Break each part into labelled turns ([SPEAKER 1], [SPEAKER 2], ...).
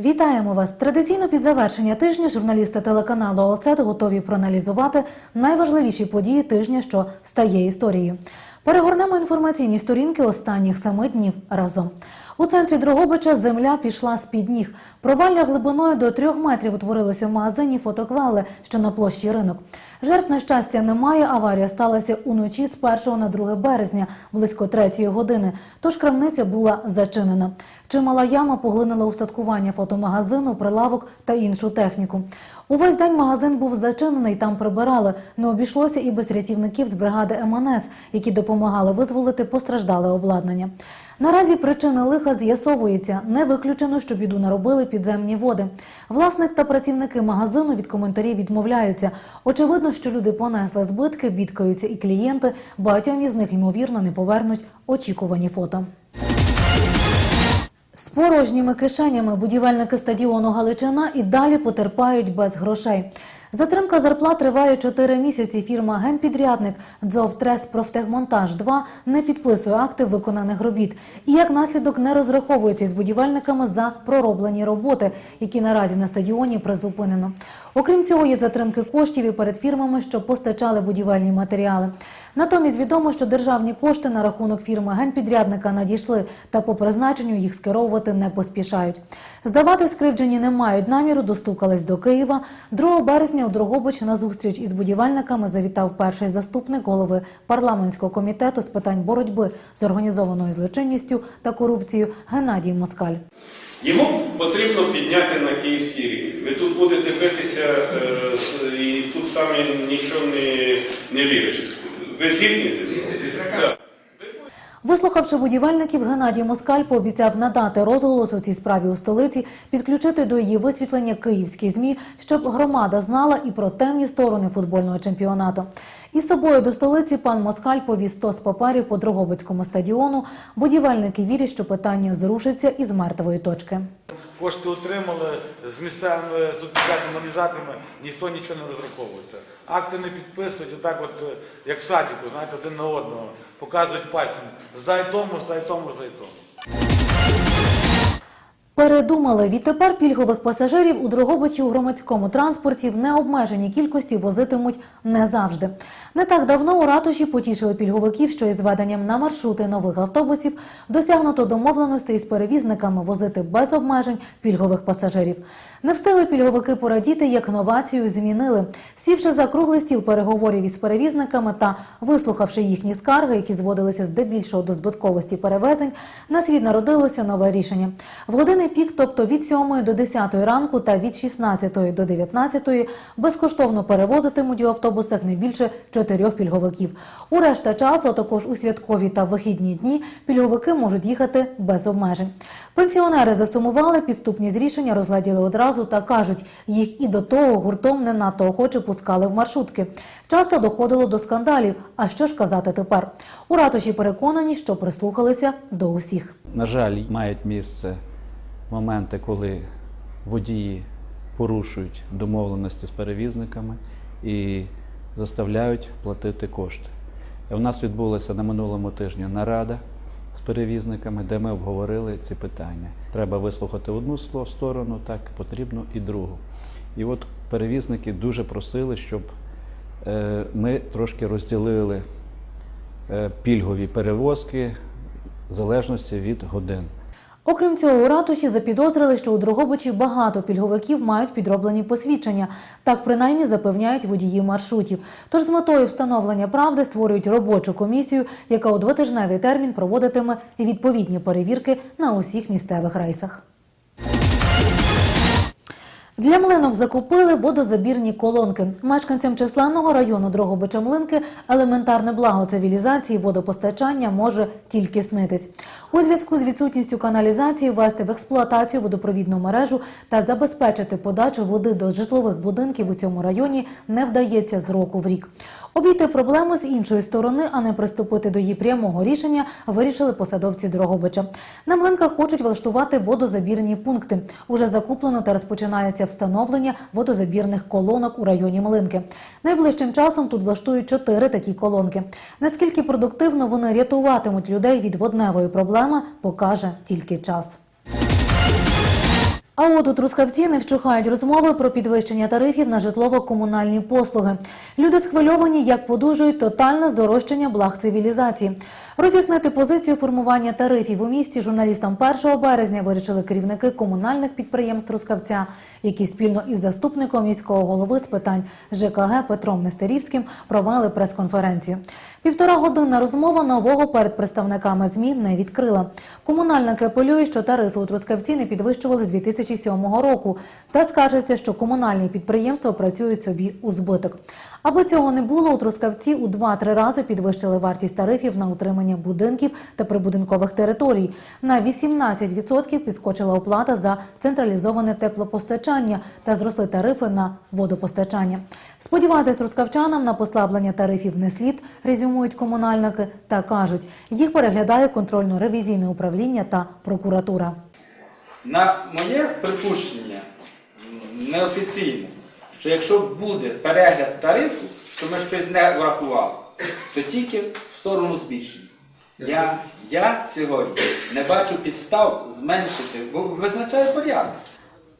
[SPEAKER 1] Вітаємо вас! Традиційно під завершення тижня журналісти телеканалу «Алцет» готові проаналізувати найважливіші події тижня, що стає історією. Перегорнемо інформаційні сторінки останніх семи днів разом. У центрі Дрогобича земля пішла з під ніг. Провалля глибиною до трьох метрів утворилося в магазині фотоквали, що на площі ринок. Жертв на щастя немає. Аварія сталася уночі з 1 на 2 березня близько 3 години. Тож крамниця була зачинена. Чимала яма поглинила устаткування фотомагазину, прилавок та іншу техніку. Увесь день магазин був зачинений, там прибирали. Не обійшлося і без рятівників з бригади МНС, які допомагали визволити постраждале обладнання. Наразі причини лиха з'ясовується. Не виключено, що біду наробили підземні води. Власник та працівники магазину від коментарів відмовляються. Очевидно, що люди понесли збитки, бідкаються і клієнти. Багатьом із них ймовірно не повернуть очікувані фото. З порожніми кишенями будівельники стадіону Галичина і далі потерпають без грошей. Затримка зарплат триває 4 місяці. Фірма Генпідрядник «Дзов Трес Профтехмонтаж 2 не підписує акти виконаних робіт. І як наслідок не розраховується з будівельниками за пророблені роботи, які наразі на стадіоні призупинено. Окрім цього, є затримки коштів і перед фірмами, що постачали будівельні матеріали. Натомість відомо, що державні кошти на рахунок фірми генпідрядника надійшли, та по призначенню їх скеровувати не поспішають. Здавати скривджені не мають наміру, достукались до Києва. 2 березня у Дрогобич на зустріч із будівельниками завітав перший заступник голови парламентського комітету з питань боротьби з організованою злочинністю та корупцією Геннадій Москаль.
[SPEAKER 2] Його потрібно підняти на київський рівень. Ви тут будете битися е, і тут самі нічого не, не вирішите. Ви згідні?
[SPEAKER 1] Вислухавши будівельників, Геннадій Москаль пообіцяв надати розголос у цій справі у столиці, підключити до її висвітлення київські змі, щоб громада знала і про темні сторони футбольного чемпіонату. Із собою до столиці пан Москаль повіз 100 з паперів по Дрогобицькому стадіону. Будівельники вірять, що питання зрушиться із мертвої точки.
[SPEAKER 3] Кошти отримали з місцевими субсидіатними організаціями, ніхто нічого не розраховується. Акти не підписують, отак от, е, як в садіку, знаєте, один на одного. Показують пальцем. Здай тому, здай тому, здай тому.
[SPEAKER 1] Передумали відтепер пільгових пасажирів у Дрогобичі у громадському транспорті в необмеженій кількості возитимуть не завжди. Не так давно у ратуші потішили пільговиків, що із введенням на маршрути нових автобусів досягнуто домовленості із перевізниками возити без обмежень пільгових пасажирів. Не встигли пільговики порадіти, як новацію змінили. Сівши за круглий стіл переговорів із перевізниками та вислухавши їхні скарги, які зводилися здебільшого до збитковості перевезень, на світ народилося нове рішення. В години пік, тобто від 7 до 10 ранку та від 16 до 19 безкоштовно перевозитимуть у автобусах не більше чотирьох пільговиків. У решта часу, а також у святкові та вихідні дні, пільговики можуть їхати без обмежень. Пенсіонери засумували, підступні рішення розгляділи одразу та кажуть, їх і до того гуртом не надто охоче пускали в маршрутки. Часто доходило до скандалів. А що ж казати тепер? У ратуші переконані, що прислухалися до усіх.
[SPEAKER 4] На жаль, мають місце моменти, коли водії порушують домовленості з перевізниками і заставляють платити кошти. У нас відбулася на минулому тижні нарада з перевізниками, де ми обговорили ці питання. Треба вислухати одну сторону, так потрібно і другу. І от перевізники дуже просили, щоб е, ми трошки розділили е, пільгові перевозки в залежності від годин.
[SPEAKER 1] Окрім цього, у ратуші запідозрили, що у Дрогобичі багато пільговиків мають підроблені посвідчення. Так принаймні запевняють водії маршрутів. Тож з метою встановлення правди створюють робочу комісію, яка у двотижневий термін проводитиме відповідні перевірки на усіх місцевих рейсах. Для млинок закупили водозабірні колонки. Мешканцям численного району Дрогобича Млинки елементарне благо цивілізації водопостачання може тільки снитись. У зв'язку з відсутністю каналізації ввести в експлуатацію водопровідну мережу та забезпечити подачу води до житлових будинків у цьому районі не вдається з року в рік. Обійти проблему з іншої сторони, а не приступити до її прямого рішення, вирішили посадовці Дрогобича. На млинках хочуть влаштувати водозабірні пункти. Уже закуплено та розпочинається встановлення водозабірних колонок у районі Млинки. Найближчим часом тут влаштують чотири такі колонки. Наскільки продуктивно вони рятуватимуть людей від водневої проблеми, покаже тільки час. А от у Трускавці не вщухають розмови про підвищення тарифів на житлово-комунальні послуги. Люди схвильовані, як подужують тотальне здорожчання благ цивілізації. Роз'яснити позицію формування тарифів у місті журналістам 1 березня вирішили керівники комунальних підприємств Трускавця, які спільно із заступником міського голови з питань ЖКГ Петром Нестерівським провели прес-конференцію. Півтора годинна розмова нового перед представниками ЗМІ не відкрила. Комунальники апелюють, що тарифи у Трускавці не підвищували з 2007 року та скаржаться, що комунальні підприємства працюють собі у збиток. Аби цього не було, у Трускавці у 2-3 рази підвищили вартість тарифів на утримання будинків та прибудинкових територій. На 18% підскочила оплата за централізоване теплопостачання та зросли тарифи на водопостачання. Сподіватись трускавчанам на послаблення тарифів не слід, резюмують комунальники та кажуть, їх переглядає контрольно-ревізійне управління та прокуратура.
[SPEAKER 5] На моє припущення неофіційне, що якщо буде перегляд тарифу, що ми щось не врахували, то тільки в сторону збільшення. Я, я сьогодні не бачу підстав зменшити, бо визначає порядок.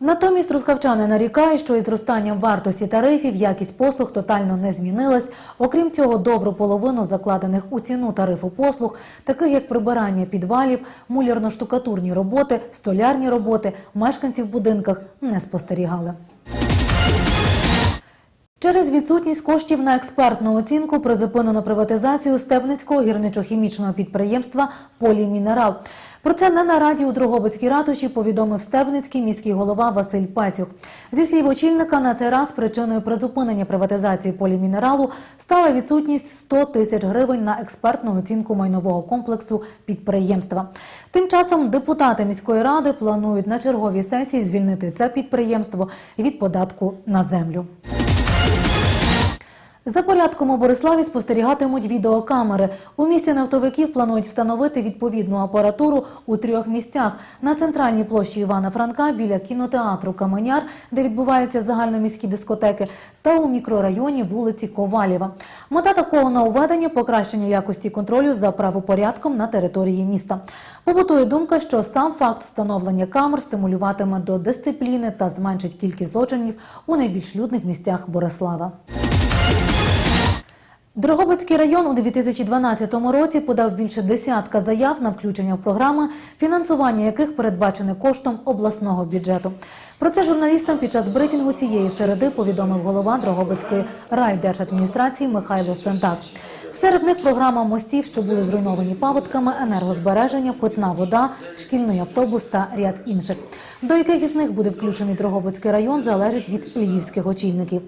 [SPEAKER 1] Натомість трускавчани нарікають, що із зростанням вартості тарифів якість послуг тотально не змінилась. Окрім цього, добру половину закладених у ціну тарифу послуг, таких як прибирання підвалів, мулярно-штукатурні роботи, столярні роботи, мешканці в будинках не спостерігали. Через відсутність коштів на експертну оцінку призупинено приватизацію Стебницького гірничо-хімічного підприємства Полімінерал. Про це на нараді у Дрогобицькій ратуші повідомив Стебницький міський голова Василь Пацюх. Зі слів очільника, на цей раз причиною призупинення приватизації полімінералу стала відсутність 100 тисяч гривень на експертну оцінку майнового комплексу підприємства. Тим часом депутати міської ради планують на черговій сесії звільнити це підприємство від податку на землю. За порядком у Бориславі спостерігатимуть відеокамери. У місті нафтовиків планують встановити відповідну апаратуру у трьох місцях: на центральній площі Івана Франка біля кінотеатру Каменяр, де відбуваються загальноміські дискотеки, та у мікрорайоні вулиці Ковалєва. Мета такого нововведення – покращення якості контролю за правопорядком на території міста. Побутує думка, що сам факт встановлення камер стимулюватиме до дисципліни та зменшить кількість злочинів у найбільш людних місцях Борислава. Дрогобицький район у 2012 році подав більше десятка заяв на включення в програми, фінансування яких передбачене коштом обласного бюджету. Про це журналістам під час брифінгу цієї середи повідомив голова Дрогобицької райдержадміністрації Михайло Сентак. Серед них програма мостів, що були зруйновані паводками, енергозбереження, питна вода, шкільний автобус та ряд інших. До яких із них буде включений Дрогобицький район, залежить від львівських очільників.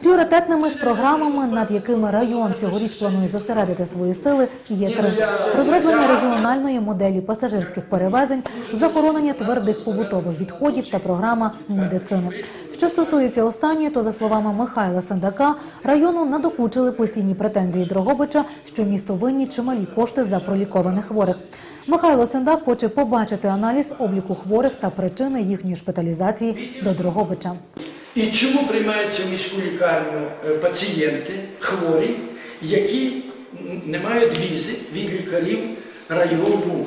[SPEAKER 1] Пріоритетними ж програмами, над якими район цьогоріч планує зосередити свої сили, є три: розроблення регіональної моделі пасажирських перевезень, захоронення твердих побутових відходів та програма медицини. Що стосується останньої, то за словами Михайла Сандака, району надокучили постійні претензії Дрогобича, що місто винні чималі кошти за пролікованих хворих. Михайло Сендак хоче побачити аналіз обліку хворих та причини їхньої шпиталізації до Дрогобича.
[SPEAKER 6] І чому приймаються в міську лікарню е, пацієнти хворі, які не мають візи від лікарів району?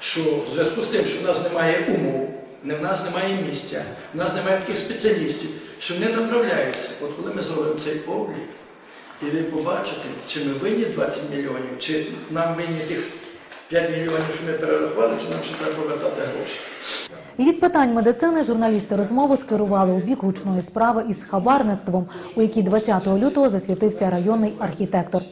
[SPEAKER 6] Що в зв'язку з тим, що в нас немає умов, в нас немає місця, в нас немає таких спеціалістів, що не направляються. От коли ми зробимо цей облік, і ви побачите, чи ми винні 20 мільйонів, чи нам винні тих 5 мільйонів, що ми перерахували, чи нам ще треба повертати гроші.
[SPEAKER 1] І від питань медицини журналісти розмову скерували у бік гучної справи із хабарництвом, у якій 20 лютого засвітився районний архітектор.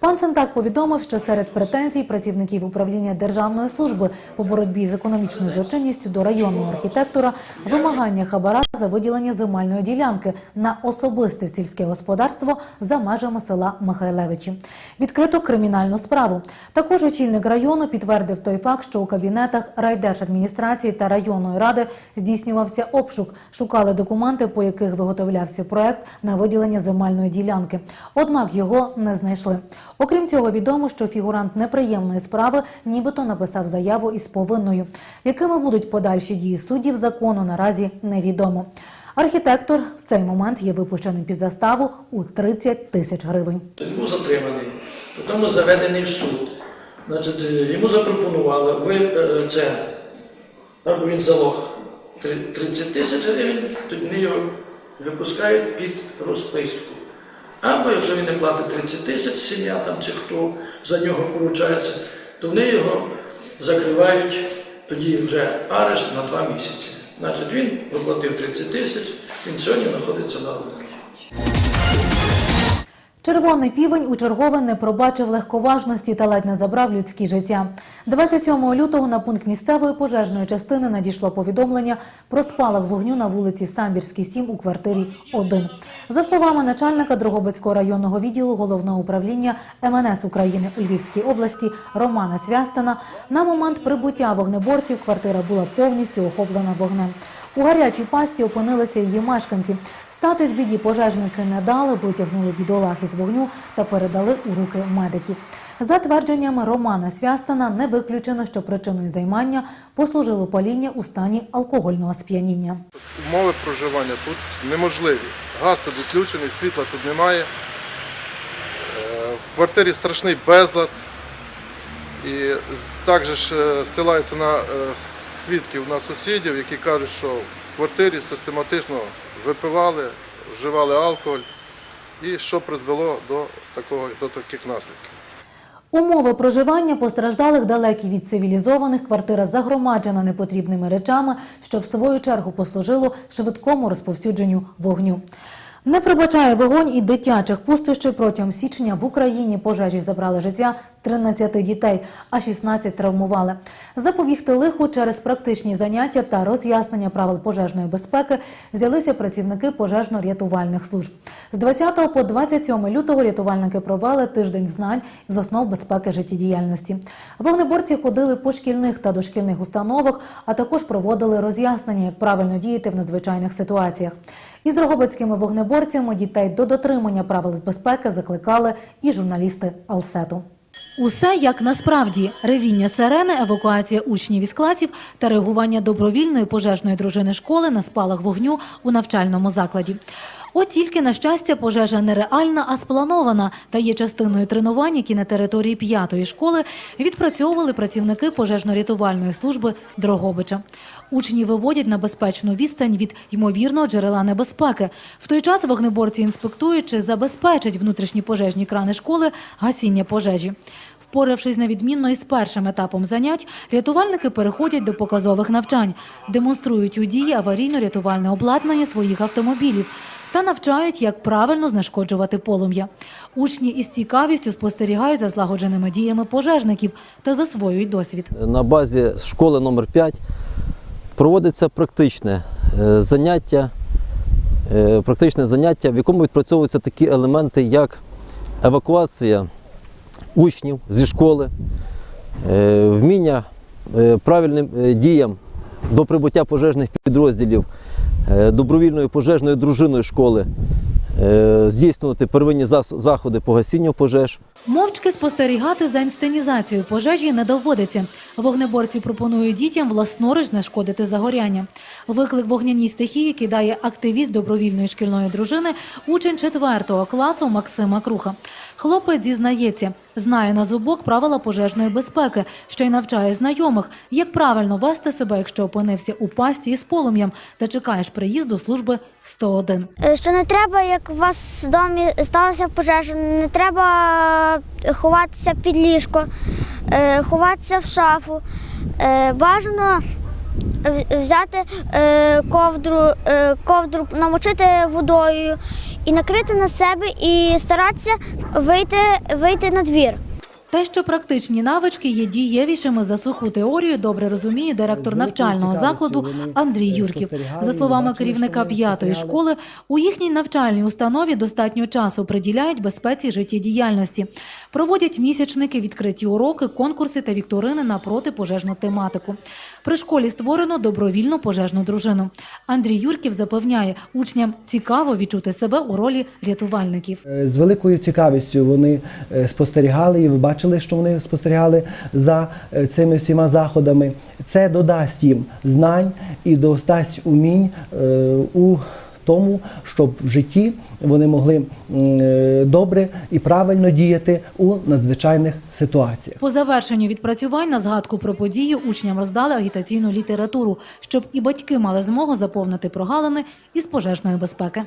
[SPEAKER 1] Пан Сентак повідомив, що серед претензій працівників управління Державної служби по боротьбі з економічною злочинністю до районного архітектора вимагання хабара за виділення земельної ділянки на особисте сільське господарство за межами села Михайлевичі. Відкрито кримінальну справу. Також очільник району підтвердив той факт, що у кабінетах райдержадміністрації та районної ради здійснювався обшук. Шукали документи, по яких виготовлявся проект на виділення земельної ділянки. Однак його не знайшли. Окрім цього, відомо, що фігурант неприємної справи нібито написав заяву із повинною. Якими будуть подальші дії суддів закону, наразі невідомо. Архітектор в цей момент є випущеним під заставу у 30 тисяч гривень.
[SPEAKER 6] Був затриманий, потім заведений в суд. Значить, е, йому запропонували, ви е, це, або він залог три- 30 тисяч гривень, тоді його випускають під розписку. Або якщо він не платить 30 тисяч, сім'я там чи хто за нього поручається, то вони його закривають тоді вже арешт на два місяці. Значить, він виплатив 30 тисяч, він сьогодні знаходиться на роботі.
[SPEAKER 1] Червоний півень у чергове не пробачив легковажності та ледь не забрав людські життя. 27 лютого на пункт місцевої пожежної частини надійшло повідомлення про спалах вогню на вулиці Самбірській 7 у квартирі 1. За словами начальника Дрогобицького районного відділу головного управління МНС України у Львівській області Романа Свястана, на момент прибуття вогнеборців квартира була повністю охоплена вогнем. У гарячій пасті опинилися її мешканці. Стати з біді пожежники не дали, витягнули бідолах із вогню та передали у руки медиків. За твердженнями Романа Свястана, не виключено, що причиною займання послужило паління у стані алкогольного сп'яніння.
[SPEAKER 7] Умови проживання тут неможливі. Газ тут відключений, світла тут немає. Е, В квартирі страшний безлад. І також е, ссилаюся на е, свідків на сусідів, які кажуть, що в квартирі систематично випивали, вживали алкоголь, і що призвело до, такого, до таких наслідків.
[SPEAKER 1] Умови проживання постраждалих далекі від цивілізованих, квартира загромаджена непотрібними речами, що в свою чергу послужило швидкому розповсюдженню вогню. Не прибачає вогонь і дитячих пустощів. Протягом січня в Україні пожежі забрали життя 13 дітей, а 16 травмували. Запобігти лиху через практичні заняття та роз'яснення правил пожежної безпеки взялися працівники пожежно-рятувальних служб. З 20 по 27 лютого рятувальники провели тиждень знань з основ безпеки життєдіяльності. Вогнеборці ходили по шкільних та дошкільних установах, а також проводили роз'яснення, як правильно діяти в надзвичайних ситуаціях. Із дрогобицькими вогнеборцями дітей до дотримання правил безпеки закликали і журналісти Алсету. Усе як насправді ревіння сирени, евакуація учнів із класів та реагування добровільної пожежної дружини школи на спалах вогню у навчальному закладі. От тільки на щастя, пожежа не реальна, а спланована та є частиною тренувань, які на території п'ятої школи відпрацьовували працівники пожежно-рятувальної служби Дрогобича. Учні виводять на безпечну відстань від ймовірного джерела небезпеки. В той час вогнеборці інспектують, чи забезпечать внутрішні пожежні крани школи гасіння пожежі. Впоравшись на відмінно із першим етапом занять, рятувальники переходять до показових навчань, демонструють у дії аварійно-рятувальне обладнання своїх автомобілів та навчають, як правильно знешкоджувати полум'я. Учні із цікавістю спостерігають за злагодженими діями пожежників та засвоюють досвід.
[SPEAKER 8] на базі школи номер 5 проводиться практичне е, заняття, е, практичне заняття, в якому відпрацьовуються такі елементи, як евакуація учнів зі школи, е, вміння правильним діям до прибуття пожежних підрозділів добровільною пожежною дружиною школи, здійснювати первинні заходи по гасінню пожеж.
[SPEAKER 1] Мовчки спостерігати за інсценізацією пожежі не доводиться. Вогнеборці пропонують дітям власноруч знешкодити загоряння. Виклик вогняній стихії кидає активіст добровільної шкільної дружини, учень 4 класу Максима Круха. Хлопець зізнається, знає на зубок правила пожежної безпеки, що й навчає знайомих, як правильно вести себе, якщо опинився у пасті із полум'ям та чекаєш приїзду служби 101.
[SPEAKER 9] Е, Що не треба, як у вас в домі сталася пожежа, не треба ховатися під ліжко, е, ховатися в шафу. Е, Бажано взяти е, ковдру, е, ковдру, намочити водою і накрити на себе і старатися вийти, вийти на двір.
[SPEAKER 1] Те, що практичні навички є дієвішими за суху теорію, добре розуміє директор навчального закладу Андрій Юрків. За словами керівника п'ятої школи, у їхній навчальній установі достатньо часу приділяють безпеці життєдіяльності. Проводять місячники, відкриті уроки, конкурси та вікторини на протипожежну тематику. При школі створено добровільну пожежну дружину. Андрій Юрків запевняє, учням цікаво відчути себе у ролі рятувальників.
[SPEAKER 10] Е, З великою цікавістю вони е, спостерігали, і ви бачили, що вони спостерігали за е, цими всіма заходами. Це додасть їм знань і додасть умінь е, у тому, щоб в житті вони могли е, добре і правильно діяти у надзвичайних ситуаціях.
[SPEAKER 1] По завершенню відпрацювань на згадку про подію учням роздали агітаційну літературу, щоб і батьки мали змогу заповнити прогалини із пожежної безпеки.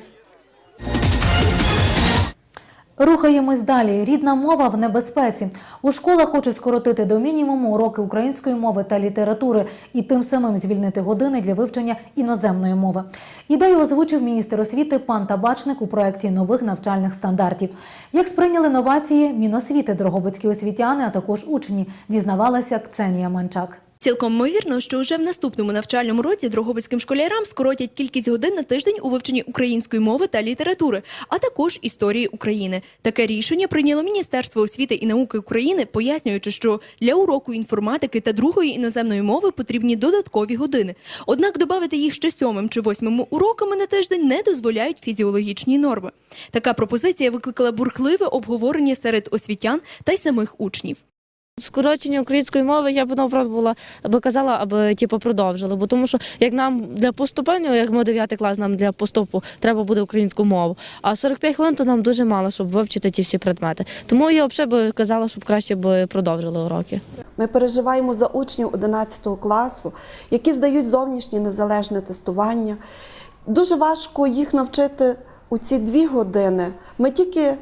[SPEAKER 1] Рухаємось далі. Рідна мова в небезпеці. У школах хочуть скоротити до мінімуму уроки української мови та літератури і тим самим звільнити години для вивчення іноземної мови. Ідею озвучив міністр освіти пан Табачник у проєкті нових навчальних стандартів. Як сприйняли новації Міносвіти, Дрогобицькі освітяни, а також учні, дізнавалася Ксенія Манчак.
[SPEAKER 11] Цілком ймовірно, що уже в наступному навчальному році дрогобицьким школярам скоротять кількість годин на тиждень у вивченні української мови та літератури, а також історії України. Таке рішення прийняло Міністерство освіти і науки України, пояснюючи, що для уроку інформатики та другої іноземної мови потрібні додаткові години. Однак додати їх ще сьомим чи восьмим уроками на тиждень не дозволяють фізіологічні норми. Така пропозиція викликала бурхливе обговорення серед освітян та й самих учнів.
[SPEAKER 12] Скорочення української мови я б була аби казала, аби типу, продовжили. Бо тому що як нам для поступлення, як ми 9 клас, нам для поступу треба буде українську мову. А 45 хвилин то нам дуже мало, щоб вивчити ті всі предмети. Тому я взагалі би казала, щоб краще би продовжили уроки.
[SPEAKER 13] Ми переживаємо за учнів 11 класу, які здають зовнішнє незалежне тестування. Дуже важко їх навчити у ці дві години. Ми тільки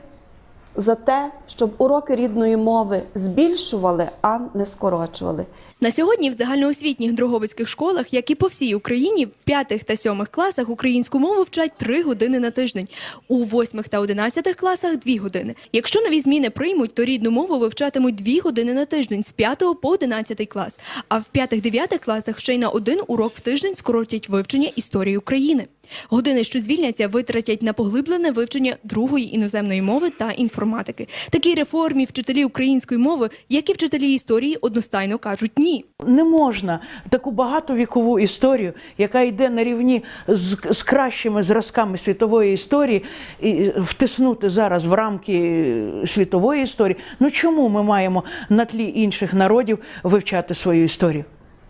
[SPEAKER 13] за те, щоб уроки рідної мови збільшували, а не скорочували.
[SPEAKER 11] На сьогодні в загальноосвітніх дрогобицьких школах, як і по всій Україні, в п'ятих та сьомих класах українську мову вчать три години на тиждень, у восьмих та одинадцятих класах дві години. Якщо нові зміни приймуть, то рідну мову вивчатимуть дві години на тиждень з п'ятого по одинадцятий клас. А в п'ятих-дев'ятих класах ще й на один урок в тиждень скоротять вивчення історії України. Години, що звільняться, витратять на поглиблене вивчення другої іноземної мови та інформатики. Такій реформі вчителі української мови, як і вчителі історії, одностайно кажуть ні.
[SPEAKER 14] Не можна таку багатовікову історію, яка йде на рівні з, з кращими зразками світової історії, і втиснути зараз в рамки світової історії. Ну чому ми маємо на тлі інших народів вивчати свою історію?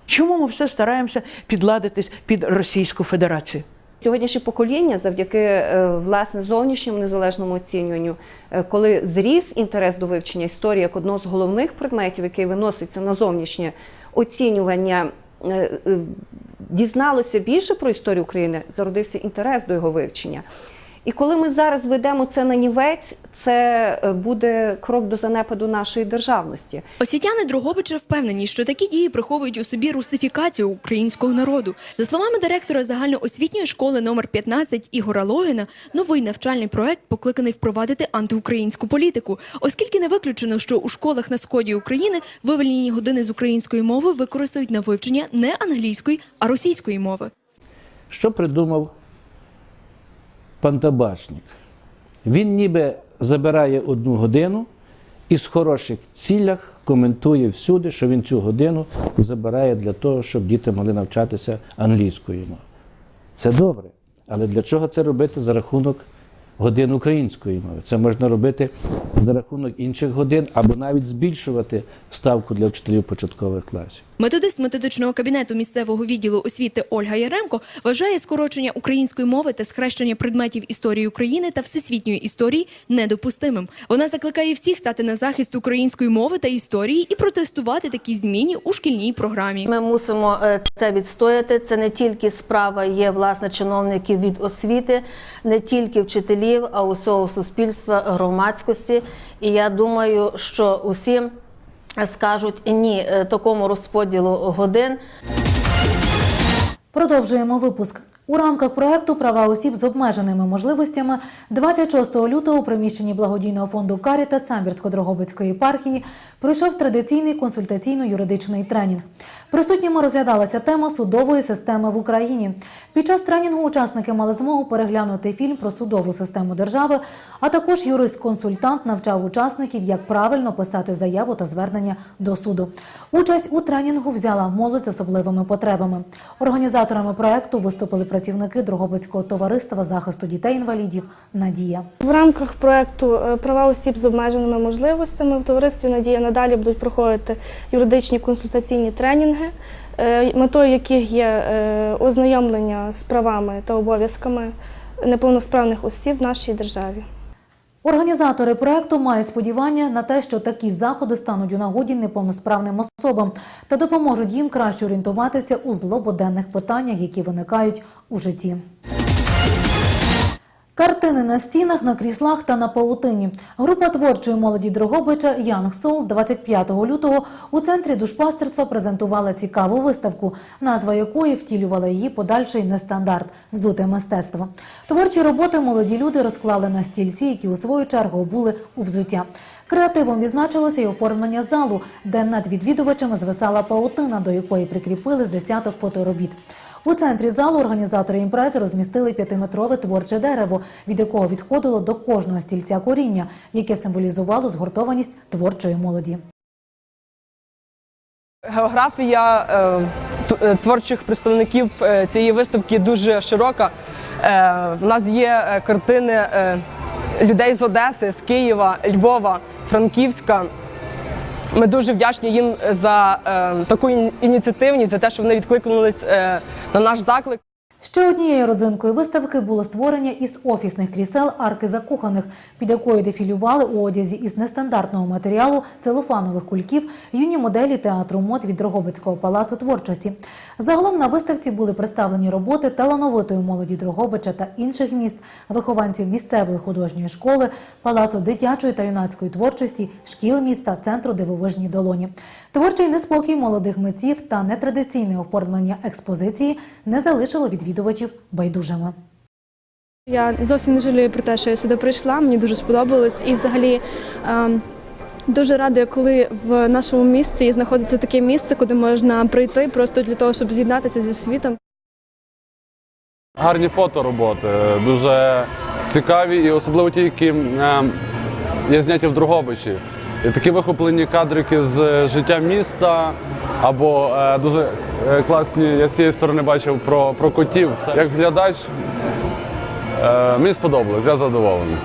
[SPEAKER 14] Чому ми все стараємося підладитись під Російську Федерацію?
[SPEAKER 15] Сьогоднішнє покоління, завдяки е, власне зовнішньому незалежному оцінюванню, е, коли зріс інтерес до вивчення історії як одного з головних предметів, який виноситься на зовнішнє оцінювання, е, дізналося більше про історію України, зародився інтерес до його вивчення. І коли ми зараз ведемо це на нівець, це е, буде крок до занепаду нашої державності.
[SPEAKER 11] Освітяни Дрогобича впевнені, що такі дії приховують у собі русифікацію українського народу. За словами директора загальноосвітньої школи номер 15 Ігора Логіна, новий навчальний проект покликаний впровадити антиукраїнську політику, оскільки не виключено, що у школах на сході України вивільнені години з української мови використають на вивчення не англійської, а російської мови.
[SPEAKER 16] Що придумав пан Табачник? Він ніби забирає одну годину і з хороших цілях коментує всюди, що він цю годину забирає для того, щоб діти могли навчатися англійською. Це добре. Але для чого це робити за рахунок годин української мови? Це можна робити за рахунок інших годин або навіть збільшувати ставку для вчителів початкових класів.
[SPEAKER 11] Методист методичного кабінету місцевого відділу освіти Ольга Яремко вважає скорочення української мови та схрещення предметів історії України та всесвітньої історії недопустимим. Вона закликає всіх стати на захист української мови та історії і протестувати такі зміни у шкільній програмі.
[SPEAKER 12] Ми мусимо е, це відстояти. Це не тільки справа є власне чиновників від освіти, не тільки вчителів, а усього суспільства, громадськості. І я думаю, що усі скажуть ні е, такому розподілу годин.
[SPEAKER 1] Продовжуємо випуск. У рамках проекту Права осіб з обмеженими можливостями 26 лютого у приміщенні благодійного фонду Каріта Самбірсько-Дрогобицької єпархії пройшов традиційний консультаційно-юридичний тренінг. Присутніми розглядалася тема судової системи в Україні. Під час тренінгу учасники мали змогу переглянути фільм про судову систему держави, а також юрист-консультант навчав учасників, як правильно писати заяву та звернення до суду. Участь у тренінгу взяла молодь з особливими потребами. Організаторами проекту виступили працівники Дрогобицького товариства захисту дітей-інвалідів Надія.
[SPEAKER 12] В рамках проекту е, права осіб з обмеженими можливостями в товаристві Надія надалі будуть проходити юридичні консультаційні тренінги, е, метою яких є е, ознайомлення з правами та обов'язками
[SPEAKER 17] неповносправних осіб в нашій державі.
[SPEAKER 1] Організатори проекту мають сподівання на те, що такі заходи стануть у нагоді неповносправним особам та допоможуть їм краще орієнтуватися у злободенних питаннях, які виникають у житті. Картини на стінах, на кріслах та на паутині. Група творчої молоді Дрогобича Young Soul 25 лютого у центрі душпастерства презентувала цікаву виставку, назва якої втілювала її подальший нестандарт взуте мистецтво. Творчі роботи молоді люди розклали на стільці, які у свою чергу були у взуття. Креативом відзначилося й оформлення залу, де над відвідувачами звисала паутина, до якої прикріпили з десяток фоторобіт. У центрі залу організатори імпрези розмістили п'ятиметрове творче дерево, від якого відходило до кожного стільця коріння, яке символізувало згуртованість творчої молоді.
[SPEAKER 18] Географія е, е, творчих представників е, цієї виставки дуже широка. В нас є картини людей з Одеси, з Києва, Львова, Франківська. Ми дуже вдячні їм за е, таку ініціативність, за те, що вони відкликнулись е, на наш заклик.
[SPEAKER 1] Ще однією родзинкою виставки було створення із офісних крісел арки закоханих, під якою дефілювали у одязі із нестандартного матеріалу целофанових кульків юні моделі театру мод від Дрогобицького палацу творчості. Загалом на виставці були представлені роботи талановитої молоді Дрогобича та інших міст, вихованців місцевої художньої школи, палацу дитячої та юнацької творчості, шкіл міста, центру дивовижні долоні. Творчий неспокій молодих митців та нетрадиційне оформлення експозиції не залишило відвідувачів байдужими.
[SPEAKER 17] Я зовсім не жалію про те, що я сюди прийшла. Мені дуже сподобалось. І взагалі ем, дуже радує, коли в нашому місті знаходиться таке місце, куди можна прийти просто для того, щоб з'єднатися зі світом.
[SPEAKER 19] Гарні фотороботи, дуже цікаві і особливо ті, які е, є зняті в Дрогобичі. І такі вихоплені кадрики з життя міста, або е, дуже е, класні, я з цієї сторони бачив про, про котів. Як глядач е, мені сподобалось, я задоволений.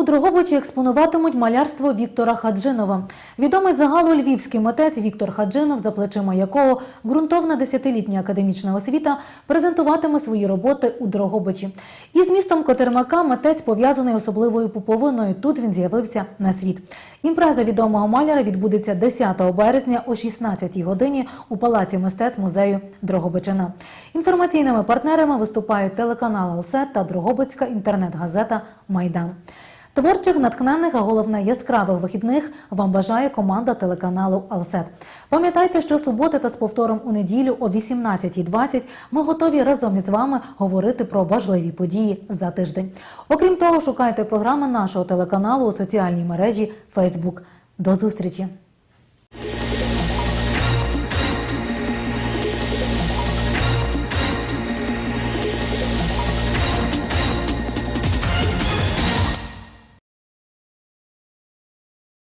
[SPEAKER 1] У Дрогобичі експонуватимуть малярство Віктора Хаджинова. Відомий загалу львівський митець Віктор Хаджинов, за плечима якого ґрунтовна десятилітня академічна освіта презентуватиме свої роботи у Дрогобичі. Із містом Котермака митець пов'язаний особливою пуповиною. Тут він з'явився на світ. Імпреза відомого маляра відбудеться 10 березня о 16 годині у Палаці мистецтв музею Дрогобичина. Інформаційними партнерами виступають телеканал «Алсет» та Дрогобицька інтернет-газета Майдан. Творчих, натхненних, а головне яскравих вихідних вам бажає команда телеканалу Алсет. Пам'ятайте, що суботи та з повтором у неділю о 18.20 ми готові разом із вами говорити про важливі події за тиждень. Окрім того, шукайте програми нашого телеканалу у соціальній мережі Facebook. До зустрічі!